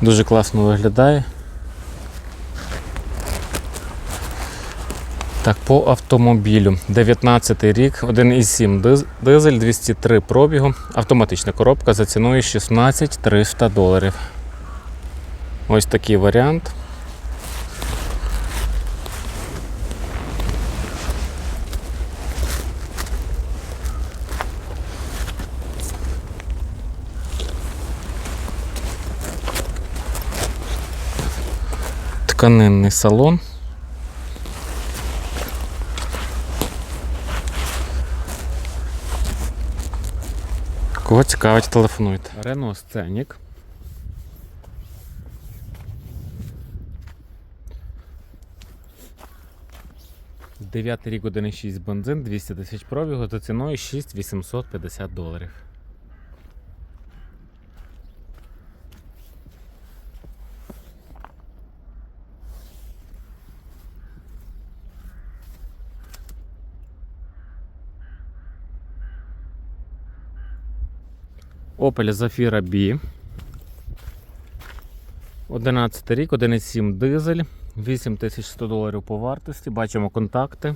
Дуже класно виглядає. Так, по автомобілю. 19 рік, 1,7 диз- дизель, 203 пробігу, автоматична коробка за ціною 16 300 доларів. Ось такий варіант. Тканинний салон. Кого цікавить, телефонуйте. Renault Scenic. Дев'ятий рік 1,6 бензин, 200 тисяч пробігу за ціною 6850 доларів. Opel Zafira B. 11 рік, 1,7 дизель, 8100 доларів по вартості. Бачимо контакти.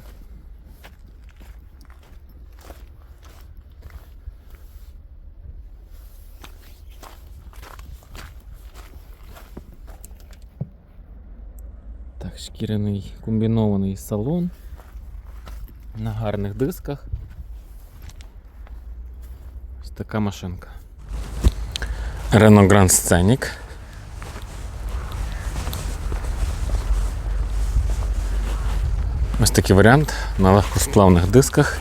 Так, шкіряний комбінований салон на гарних дисках. Ось така машинка. Renault Grand Scenic. Ось такий варіант на легкосплавних дисках.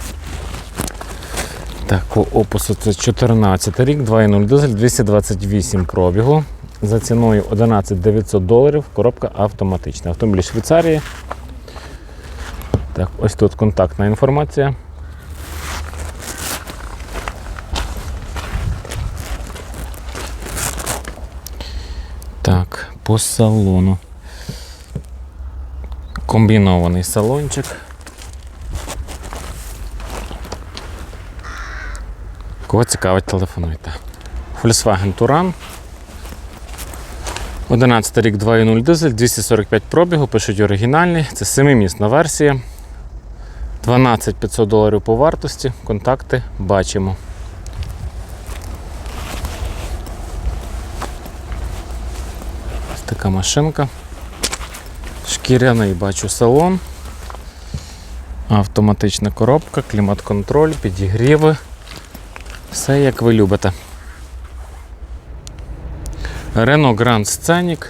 Так, опису це 14 рік, 2.0 дизель, 228 пробігу. За ціною 11 900 доларів. Коробка автоматична. Автомобіль Швейцарії. Так, ось тут контактна інформація. Так, по салону. Комбінований салончик. Кого цікавить, телефонуйте. Volkswagen Touran. 11 рік 2.0 дизель, 245 пробігу, пишуть оригінальний. Це 7-місна версія. 12 500 доларів по вартості. Контакти бачимо. Така машинка. Шкіряний бачу салон. Автоматична коробка, клімат-контроль, підігріви. Все як ви любите. Renault Grand Scenic.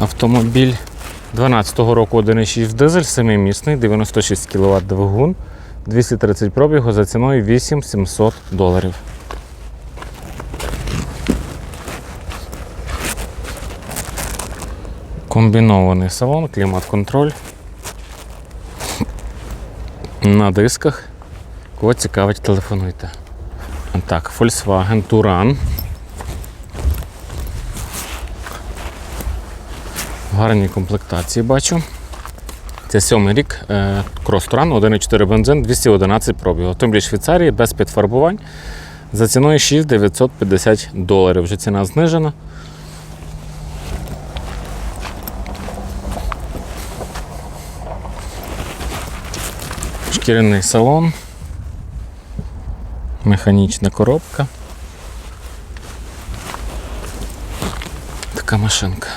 Автомобіль 12-го року 1,6 дизель, 7-місний, 96 кВт двигун, 230 пробігу за ціною 8700 доларів. Комбінований салон, клімат-контроль. На дисках. Кого цікавить, телефонуйте. Так, Volkswagen Touran. В гарній комплектації бачу. Це сьомий рік. е, Крос Туран, 1,4 бензин, 211 пробігу. Автомобіль Швейцарії без підфарбувань. За ціною 6950 доларів. Вже ціна знижена. Шкіряний салон. Механічна коробка. така машинка.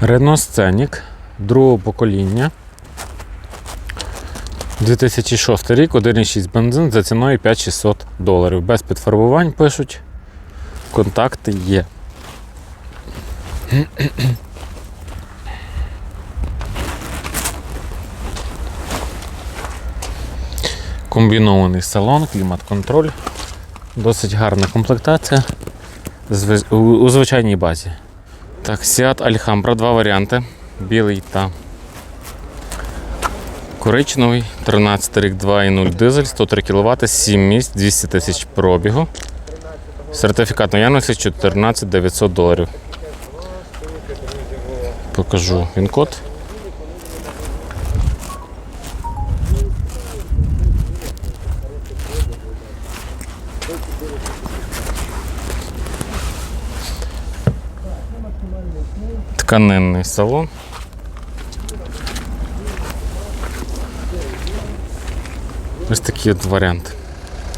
Renault Scenic другого покоління. 2006 рік, 1,6 бензин за ціною 5600 доларів. Без підфарбувань пишуть. Контакти є. Комбінований салон, клімат-контроль. Досить гарна комплектація у, звичайній базі. Так, Seat Alhambra, два варіанти. Білий та коричневий. 13 рік 2,0 дизель, 103 кВт, 7 місць, 200 тисяч пробігу. Сертифікат наявності 14 900 доларів. Покажу він Тканинний салон. Ось такі от варіанти.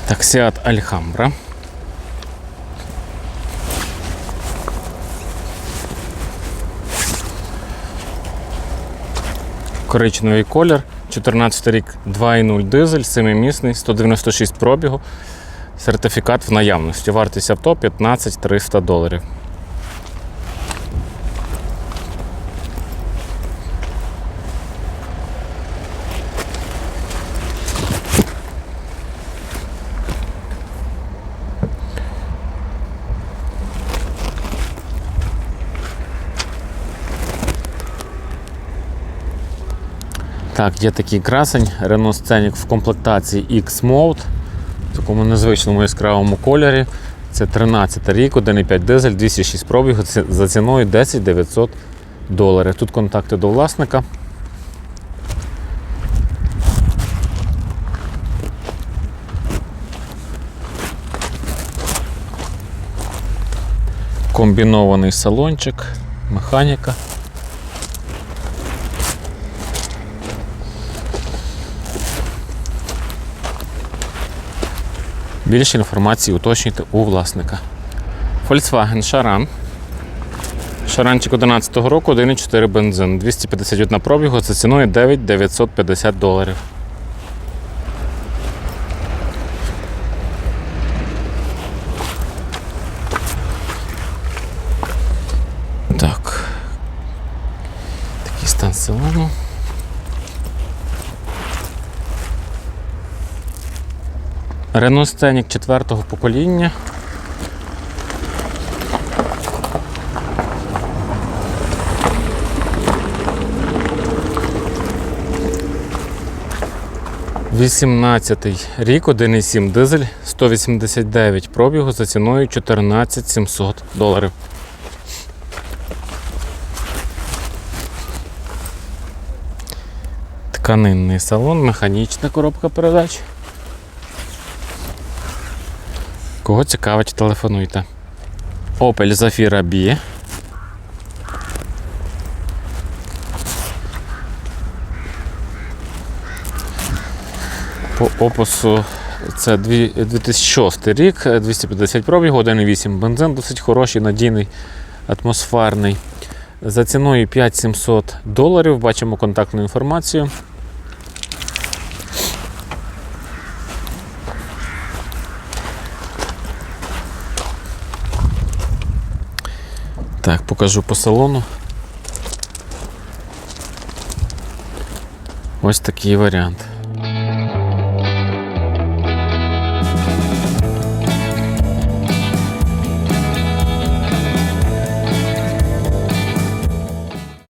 Так, Seat Alhambra. Коричневий колір, 14 рік 2,0 дизель, 7-місний, 196 пробігу. Сертифікат в наявності. Вартість авто 15 300 доларів. Так, є такий красень Renault Scenic в комплектації X-Mode в такому незвичному яскравому кольорі. Це 13 рік, 1,5 дизель, 206 пробігу за ціною 10 900 доларів. Тут контакти до власника. Комбінований салончик, механіка. Більше інформації уточнюйте у власника. Volkswagen Charan. Шаранчик 11 року, 1,4 бензин, 251 пробігу, за ціною 9 950 доларів. Так. Такий стан салону. Renault Scenic четвертого покоління. Вісімнадцятий рік, 1,7 дизель, 189 пробігу за ціною 14 700 доларів. Тканинний салон, механічна коробка передач. Кого цікавить, телефонуйте. Opel Zafira B. По опису це 2006 рік, 250 пробігу, 1,8 бензин, досить хороший, надійний, атмосферний. За ціною 5700 доларів. Бачимо контактну інформацію. Так, покажу по салону. Ось такий варіант.